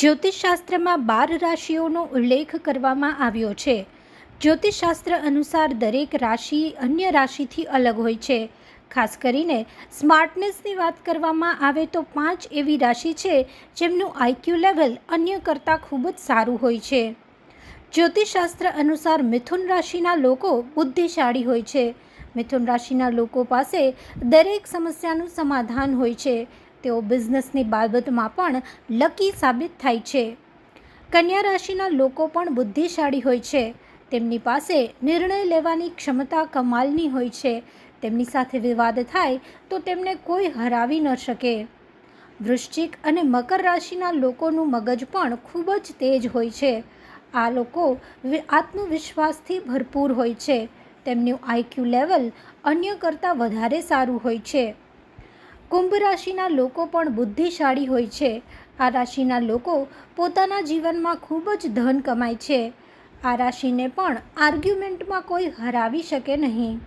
જ્યોતિષશાસ્ત્રમાં બાર રાશિઓનો ઉલ્લેખ કરવામાં આવ્યો છે. જ્યોતિષશાસ્ત્ર અનુસાર દરેક રાશિ અન્ય રાશિથી અલગ હોય છે. ખાસ કરીને સ્માર્ટનેસની વાત કરવામાં આવે તો પાંચ એવી રાશિ છે જેમનું આઈક્યુ લેવલ અન્ય કરતાં ખૂબ જ સારું હોય છે. જ્યોતિષશાસ્ત્ર અનુસાર મિથુન રાશિના લોકો બુદ્ધિશાળી હોય છે. મિથુન રાશિના લોકો પાસે દરેક સમસ્યાનું સમાધાન હોય છે. તેઓ બિઝનેસની બાબતમાં પણ લકી સાબિત થાય છે. કન્યા રાશિના લોકો પણ બુદ્ધિશાળી હોય છે. તેમની પાસે નિર્ણય લેવાની ક્ષમતા કમાલની હોય છે. તેમની સાથે વિવાદ થાય તો તેમને કોઈ હરાવી ન શકે. વૃશ્ચિક અને મકર રાશિના લોકોનું મગજ પણ ખૂબ જ તેજ હોય છે. આ લોકો આત્મવિશ્વાસથી ભરપૂર હોય છે. તેમનું આઈક્યુ લેવલ અન્ય કરતાં વધારે સારું હોય છે. કુંભ રાશિના લોકો પણ બુદ્ધિશાળી હોય છે. આ રાશિના લોકો પોતાના જીવનમાં ખૂબ જ ધન કમાય છે. આ રાશિને પણ આર્ગ્યુમેન્ટમાં કોઈ હરાવી શકે નહીં.